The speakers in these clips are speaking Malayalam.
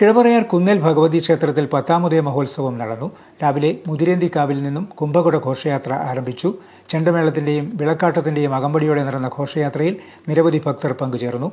കിഴവറയാർ കുന്നേൽ ഭഗവതി ക്ഷേത്രത്തിൽ പത്താമുദയ മഹോത്സവം നടന്നു. രാവിലെ മുതിരേന്തിക്കാവിൽ നിന്നും കുംഭകുട ഘോഷയാത്ര ആരംഭിച്ചു. ചെണ്ടമേളത്തിന്റെയും വിളക്കാട്ടത്തിന്റെയും അകമ്പടിയോടെ നടന്ന ഘോഷയാത്രയിൽ നിരവധി ഭക്തർ പങ്കുചേർന്നു.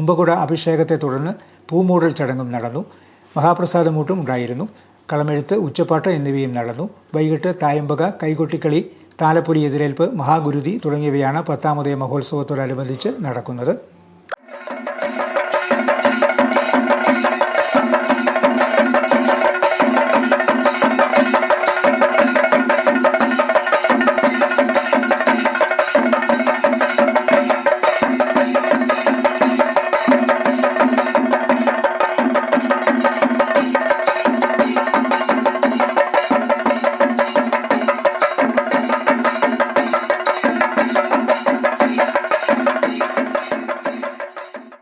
കുംഭകുട അഭിഷേകത്തെ തുടർന്ന് പൂമൂടൽ ചടങ്ങും നടന്നു. മഹാപ്രസാദമൂട്ടും ഉണ്ടായിരുന്നു. കളമെഴുത്ത് ഉച്ചപ്പാട്ട് എന്നിവയും നടന്നു. വൈകിട്ട് തായമ്പക കൈകൊട്ടിക്കളി താലപ്പൊലി എതിരേൽപ്പ് മഹാഗുരുതി തുടങ്ങിയവയാണ് പത്താമതേ മഹോത്സവത്തോടനുബന്ധിച്ച് നടക്കുന്നത്.